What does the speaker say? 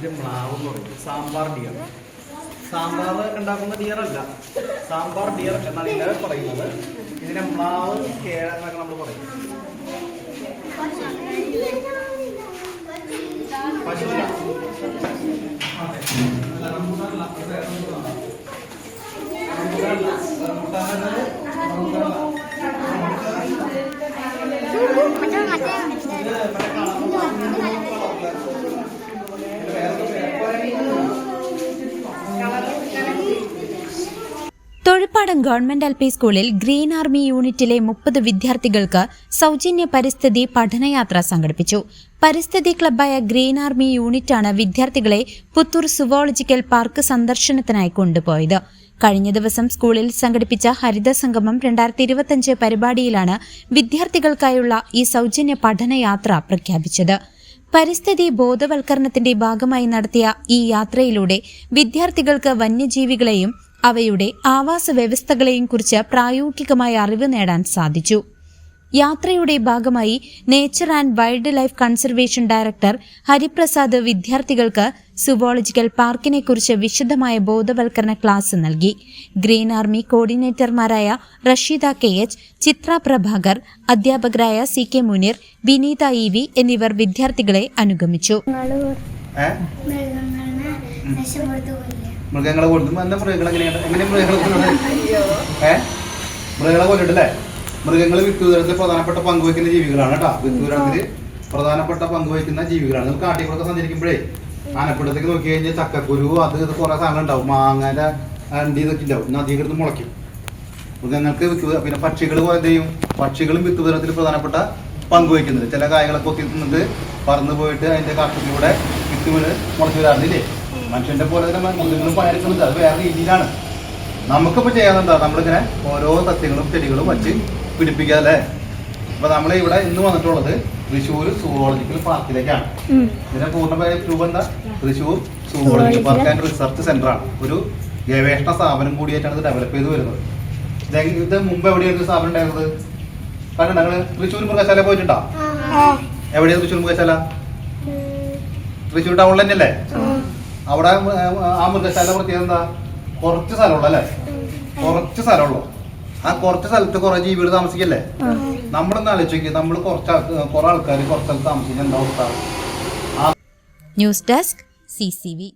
ഇത് മ്ലാവ് എന്ന് പറയും. സാമ്പാർ ഡിയർ. സാമ്പാർ ഉണ്ടാക്കുന്ന ഡിയർ അല്ല സാമ്പാർ ഡിയർ എന്നാണ് ഇവരെ പറയുന്നത്. ഇതിനെ മ്ലാവ് കേഴ എന്നൊക്കെ നമ്മൾ പറയും പശുവില്ല തൊഴുപ്പാടം ഗവൺമെന്റ് എൽ പി സ്കൂളിൽ ഗ്രീൻ ആർമി യൂണിറ്റിലെ മുപ്പത് വിദ്യാർത്ഥികൾക്ക് സൗജന്യ പരിസ്ഥിതി പഠനയാത്ര സംഘടിപ്പിച്ചു. പരിസ്ഥിതി ക്ലബ്ബായ ഗ്രീൻ ആർമി യൂണിറ്റാണ് വിദ്യാർത്ഥികളെ പുത്തൂർ സുവോളജിക്കൽ പാർക്ക് സന്ദർശനത്തിനായി കൊണ്ടുപോയത്. കഴിഞ്ഞ ദിവസം സ്കൂളിൽ സംഘടിപ്പിച്ച ഹരിത സംഗമം രണ്ടായിരത്തി ഇരുപത്തിയഞ്ച് പരിപാടിയിലാണ് വിദ്യാർത്ഥികൾക്കായുള്ള ഈ സൗജന്യ പഠനയാത്ര പ്രഖ്യാപിച്ചത്. പരിസ്ഥിതി ബോധവൽക്കരണത്തിന്റെ ഭാഗമായി നടത്തിയ ഈ യാത്രയിലൂടെ വിദ്യാർത്ഥികൾക്ക് വന്യജീവികളെയും അവയുടെ ആവാസ വ്യവസ്ഥകളെയും കുറിച്ച് പ്രായോഗികമായ അറിവ് നേടാൻ സാധിച്ചു. യാത്രയുടെ ഭാഗമായി nature and wildlife conservation director Hariprasad വിദ്യാർത്ഥികൾക്ക് സുവോളജിക്കൽ പാർക്കിനെക്കുറിച്ച് വിശദമായ ബോധവൽക്കരണ ക്ലാസ് നൽകി. ഗ്രീൻ ആർമി കോർഡിനേറ്റർമാരായ റഷീദ കെ എച്ച് ചിത്ര പ്രഭാകർ അധ്യാപകരായ C K Muneer Vineetha E V എന്നിവർ വിദ്യാർത്ഥികളെ അനുഗമിച്ചു. മൃഗങ്ങളെ കൊല്ലുമ്പോൾ മൃഗങ്ങളെ എന്താ മൃഗങ്ങൾ എങ്ങനെയാണ്? എങ്ങനെ മൃഗങ്ങളെ കൊല്ലുന്നത്? ഏ? മൃഗങ്ങളെ കൊല്ലട്ടല്ലേ മൃഗങ്ങൾ വിട്ടുദൂരത്തിൽ പ്രധാനപ്പെട്ട പങ്ക് വഹിക്കുന്ന ജീവികളാണ് കേട്ടോ. വിത്തുതരത്തിൽ പ്രധാനപ്പെട്ട പങ്ക് വഹിക്കുന്ന ജീവികളാണ്. നമുക്ക് കാട്ടിക്കൂടെ സഞ്ചരിക്കുമ്പോഴേ ആനപ്പിടത്തേക്ക് നോക്കി കഴിഞ്ഞാൽ ചക്കക്കുരു അത് ഇത് കുറെ സാധനം ഉണ്ടാവും. മാങ്ങയുടെ അണ്ടി ഇതൊക്കെ ഉണ്ടാവും. നദികടുത്ത് മുളയ്ക്കും. മൃഗങ്ങൾക്ക് വിത്ത് പിന്നെ പക്ഷികൾ എന്ത് ചെയ്യും? പക്ഷികളും വിത്തുതരത്തിൽ പ്രധാനപ്പെട്ട പങ്ക് വഹിക്കുന്നുണ്ട്. ചില കായകളൊക്കെ കൊത്തി തിന്നിട്ട് പറന്നു പോയിട്ട് അതിന്റെ കാട്ടിലൂടെ വിത്ത് മുളച്ചു മുളച്ചു വരാറില്ലേ മനുഷ്യന്റെ പോലെ തന്നെ മുതലും പണിയെടുക്കുന്നത് അത് വേറെ രീതിയിലാണ്. നമുക്കിപ്പോ ചെയ്യാനെന്താ നമ്മളിങ്ങനെ ഓരോ സസ്യങ്ങളും ചെടികളും വച്ച് പിടിപ്പിക്കാല്ലേ അപ്പൊ നമ്മളെ ഇവിടെ ഇന്ന് വന്നിട്ടുള്ളത് തൃശ്ശൂർ സൂവോളജിക്കൽ പാർക്കിലേക്കാണ് ഇതിന്റെ പൂർണമായ രൂപം എന്താ? Thrissur zoological park and research centre ആണ്. ഒരു ഗവേഷണ സ്ഥാപനം കൂടിയായിട്ടാണ് ഇത് ഡെവലപ്പ് ചെയ്ത് വരുന്നത്. ഇത് ഇത് മുമ്പ് എവിടെയായിരുന്നു സ്ഥാപനം ഉണ്ടായിരുന്നത്? കാരണം ഞങ്ങൾ തൃശ്ശൂർ മൃഗശാല പോയിട്ടുണ്ടോ? എവിടെയാണ് തൃശ്ശൂർ മൃഗശാല? തൃശ്ശൂർ ടൗണിൽ തന്നെയല്ലേ? അവിടെ ആ മൃഗശാല പ്രത്യേകത എന്താ? കുറച്ച് സ്ഥലമുള്ളൂ അല്ലേ? കുറച്ച് സ്ഥലമുള്ളൂ. ആ കുറച്ച് സ്ഥലത്ത് കുറെ ജീവികൾ താമസിക്കല്ലേ? നമ്മളൊന്ന് ആലോചിക്കുക നമ്മൾ കുറച്ച് കുറെ ആൾക്കാർ കുറച്ച് സ്ഥലത്ത് താമസിക്കാൻ എന്താ അവസ്ഥ? News desk C C V.